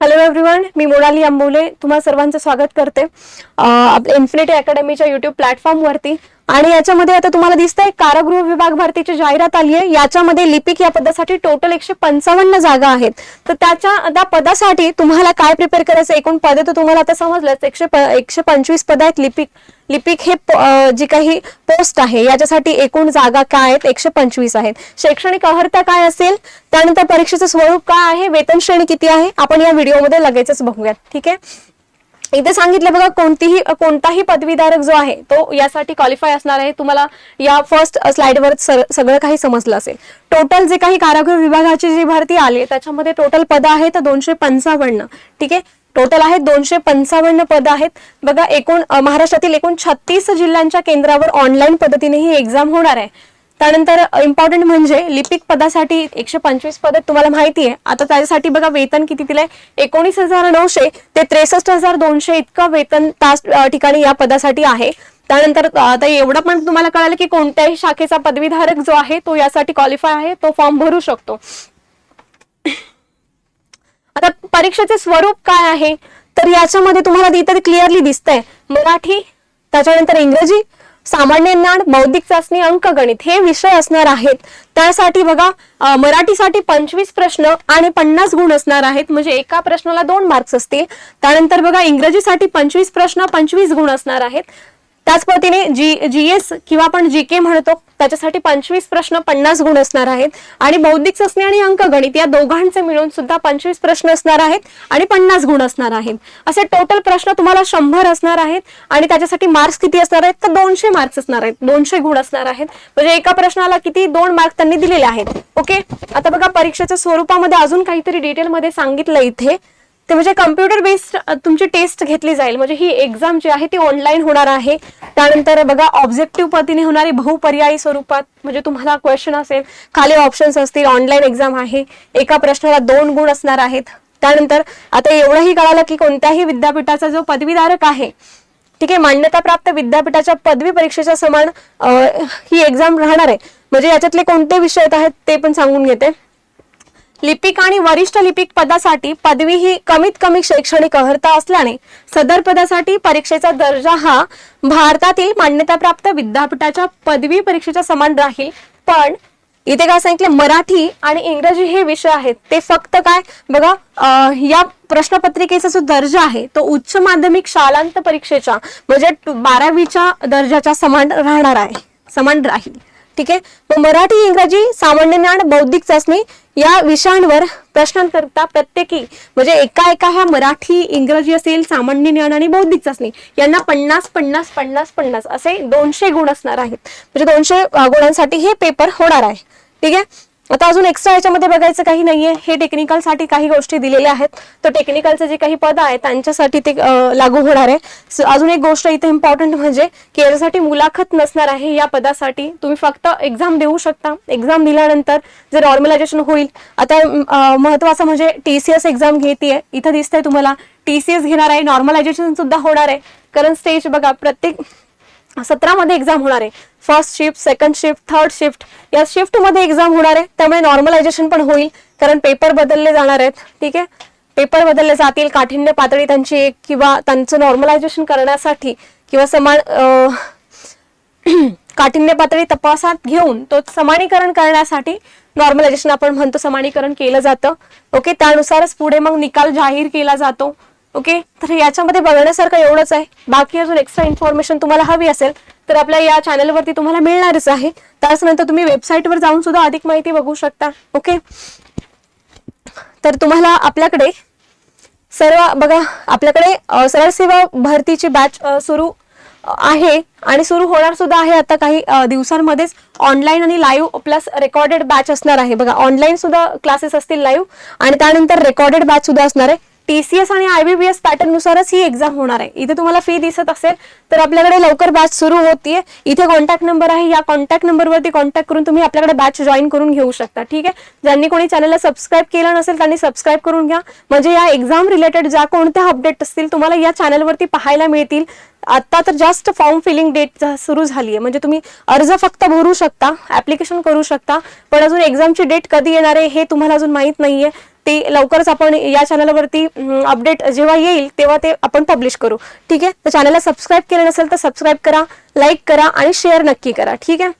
Hello everyone मी मोनाली अंबोले. तुम्हा सर्वांचं स्वागत करते. इन्फिनिटी अकॅडमीच्या युट्यूब प्लॅटफॉर्मवरती आणि याच्यामध्ये आता तुम्हाला दिसतंय कारागृह विभाग भरतीची जाहिरात आली आहे. याच्यामध्ये लिपिक या पदासाठी टोटल एकशे पंचावन्न जागा आहेत. तर त्याच्या त्या पदासाठी तुम्हाला काय प्रिपेअर करायचं? एकूण पदे तर तुम्हाला आता समजलंच. एकशे एकशे पंचवीस पद आहेत लिपिक. लिपिक हे जी काही पोस्ट आहे याच्यासाठी एकूण जागा काय आहेत? एकशे पंचवीस आहेत. शैक्षणिक अर्हता काय असेल? त्यानंतर परीक्षेचं स्वरूप काय आहे? वेतन श्रेणी किती आहे? आपण या व्हिडिओमध्ये लगेचच बघूयात. ठीक आहे? इथे सांगितलं बघा कोणतीही कोणताही पदवीधारक जो आहे तो यासाठी क्वालिफाय असणार आहे. तुम्हाला या फर्स्ट स्लाइडवर सगळं काही समजलं असेल. टोटल जे काही कारागृह विभागाची जी भरती आली त्याच्यामध्ये टोटल पद आहेत दोनशे पंचावन्न. ठीक आहे? टोटल आहेत दोनशे पंचावन्न पद आहेत. बघा एकूण महाराष्ट्रातील एकूण छत्तीस जिल्ह्यांच्या केंद्रावर ऑनलाईन पद्धतीने ही एक्झाम होणार आहे. त्यानंतर इम्पॉर्टंट म्हणजे लिपिक पदासाठी एकशे पंचवीस पद तुम्हाला माहिती आहे. आता त्याच्यासाठी बघा वेतन किती दिलंय? एकोणीस हजार नऊशे ते त्रेसष्ट हजार दोनशे इतकं वेतन तास ठिकाणी या पदासाठी आहे. त्यानंतर आता एवढं पण तुम्हाला कळालं की कोणत्याही शाखेचा पदवीधारक जो आहे तो यासाठी क्वालिफाय आहे तो फॉर्म भरू शकतो. आता परीक्षेचे स्वरूप काय आहे? तर याच्यामध्ये तुम्हाला इथे क्लिअरली दिसतंय. मराठी त्याच्यानंतर इंग्रजी सामान्य ज्ञान बौद्धिक चाचणी अंकगणित हे विषय असणार आहेत. त्यासाठी बघा मराठीसाठी पंचवीस प्रश्न आणि पन्नास गुण असणार आहेत. म्हणजे एका प्रश्नाला दोन मार्क्स असतील. त्यानंतर बघा इंग्रजीसाठी पंचवीस प्रश्न पंचवीस गुण असणार आहेत. त्याच पद्धतीने जी जी एस किंवा आपण जी के म्हणतो त्याच्यासाठी पंचवीस प्रश्न पन्नास गुण असणार आहेत. आणि बौद्धिक चाचणी आणि अंकगणित या दोघांचे मिळून सुद्धा पंचवीस प्रश्न असणार आहेत आणि पन्नास गुण असणार आहेत. असे टोटल प्रश्न तुम्हाला शंभर असणार आहेत आणि त्याच्यासाठी मार्क्स किती असणार आहेत? तर दोनशे मार्क्स असणार आहेत. दोनशे गुण असणार आहेत. म्हणजे एका प्रश्नाला किती दोन मार्क त्यांनी दिलेले आहेत. ओके आता बघा परीक्षेच्या स्वरूपामध्ये अजून काहीतरी डिटेलमध्ये सांगितलं इथे. ते म्हणजे कम्प्युटर बेस्ड तुमची टेस्ट घेतली जाईल. म्हणजे ही एक्झाम जी आहे ती ऑनलाईन होणार आहे. त्यानंतर बघा ऑब्जेक्टिव्ह पद्धतीने होणारी बहुपर्यायी स्वरूपात म्हणजे तुम्हाला क्वेश्चन असेल खाली ऑप्शन्स असतील ऑनलाईन एक्झाम आहे एका प्रश्नाला दोन गुण असणार आहेत. त्यानंतर आता एवढंही कळालं की कोणत्याही विद्यापीठाचा जो पदवीधारक आहे ठीक आहे मान्यताप्राप्त विद्यापीठाच्या पदवी परीक्षेच्या समान ही एक्झाम राहणार आहे. म्हणजे याच्यातले कोणते विषय आहेत ते पण सांगून घेते. लिपिक आणि वरिष्ठ लिपिक पदासाठी पदवी ही कमीत कमी शैक्षणिक अर्हता असल्याने सदर पदासाठी परीक्षेचा दर्जा हा भारतातील मान्यताप्राप्त विद्यापीठाच्या पदवी परीक्षेच्या समान राहील. पण इथे काय सांगितलं? मराठी आणि इंग्रजी हे विषय आहेत. ते फक्त काय? बघा या प्रश्नपत्रिकेचा जो दर्जा आहे तो उच्च माध्यमिक शालांत परीक्षेच्या म्हणजे बारावीच्या दर्जाच्या समान राहणार आहे. समान राहील. ठीक आहे? मग मराठी इंग्रजी सामान्य ज्ञान बौद्धिक चाचणी या विषयांवर प्रश्नांकरता प्रत्येकी म्हणजे एका एका ह्या मराठी इंग्रजी असेल सामान्य ज्ञान आणि बौद्धिक चाचणी यांना पन्नास पन्नास पन्नास पन्नास असे दोनशे गुण असणार आहेत. म्हणजे दोनशे गुणांसाठी हे पेपर होणार आहे. ठीक आहे? आता अजून एक्स्ट्रा याच्यामध्ये बघायचं काही नाहीये. हे टेक्निकलसाठी काही गोष्टी दिलेल्या आहेत. तर टेक्निकलचे जे काही पद आहेत त्यांच्यासाठी ते लागू होणार आहे. अजून एक गोष्ट इथे इम्पॉर्टंट म्हणजे की याच्यासाठी मुलाखत नसणार आहे या पदासाठी. तुम्ही फक्त एक्झाम देऊ शकता. एक्झाम दिल्यानंतर जे नॉर्मलायझेशन होईल. आता महत्वाचं म्हणजे टीसीएस एक्झाम घेते इथं दिसतंय तुम्हाला. टीसीएस घेणार आहे. नॉर्मलायझेशन सुद्धा होणार आहे. कारण स्टेज बघा प्रत्येक सतरामध्ये एक्झाम होणार आहे. First shift second shift third shift या शिफ्टमध्ये एक्झाम होणार आहे. त्यामुळे नॉर्मलायझेशन पण होईल. कारण पेपर बदलले जाणार आहेत. ठीक आहे? पेपर बदलले जातील. काठिण्य पातळी त्यांची एक किंवा त्यांचं नॉर्मलायझेशन करण्यासाठी किंवा समान काठिण्य पातळी तपासात घेऊन तो समानीकरण करण्यासाठी नॉर्मलायझेशन आपण म्हणतो समानीकरण केलं जातं. ओके त्यानुसारच पुढे मग निकाल जाहीर केला जातो. ओके? तर याच्यामध्ये बघण्यासारखं एवढंच आहे. बाकी अजून एक्स्ट्रा इन्फॉर्मेशन तुम्हाला हवी असेल तर आपल्या या चॅनलवरती तुम्हाला मिळणारच आहे. त्याचनंतर तुम्ही वेबसाईटवर जाऊन सुद्धा अधिक माहिती बघू शकता ओके? तर तुम्हाला आपल्याकडे सर्व बघा आपल्याकडे सरळ सेवा भरतीची बॅच सुरू आहे आणि सुरू होणार सुद्धा आहे आता काही दिवसांमध्येच. ऑनलाईन आणि लाईव्ह प्लस रेकॉर्डेड बॅच असणार आहे. बघा ऑनलाईन सुद्धा क्लासेस असतील लाईव्ह आणि त्यानंतर रेकॉर्डेड बॅच सुद्धा असणार आहे. टीसीएस आणि आयबीबीएस पॅटर्न नुसारच ही एक्झाम होणार आहे. इथे तुम्हाला फी दिसत असेल तर आपल्याकडे लवकर बॅच सुरू होतीये. इथे कॉन्टॅक्ट नंबर आहे. या कॉन्टॅक्ट नंबरवरती कॉन्टॅक्ट करून तुम्ही आपल्याकडे बॅच जॉईन करून घेऊ शकता. ठीक आहे? ज्यांनी कोणी चॅनलला सबस्क्राईब केलं नसेल त्यांनी सबस्क्राईब करून घ्या. म्हणजे या एक्झाम रिलेटेड ज्या कोणत्या अपडेट असतील तुम्हाला या चॅनलवरती पाहायला मिळतील. आता तर जास्त फॉर्म फिलिंग डेट सुरू झाली आहे म्हणजे तुम्ही अर्ज फक्त भरू शकता ऍप्लिकेशन करू शकता पण अजून एक्झामची डेट कधी येणार आहे हे तुम्हाला अजून माहीत नाहीये. ते लवकरच आपण या चॅनलवरती अपडेट जेव्हा येईल तेव्हा ते आपण पब्लिश करू. ठीक आहे? तर चॅनलला सबस्क्राईब केलं नसेल तर सबस्क्राईब करा लाईक करा आणि शेअर नक्की करा. ठीक आहे?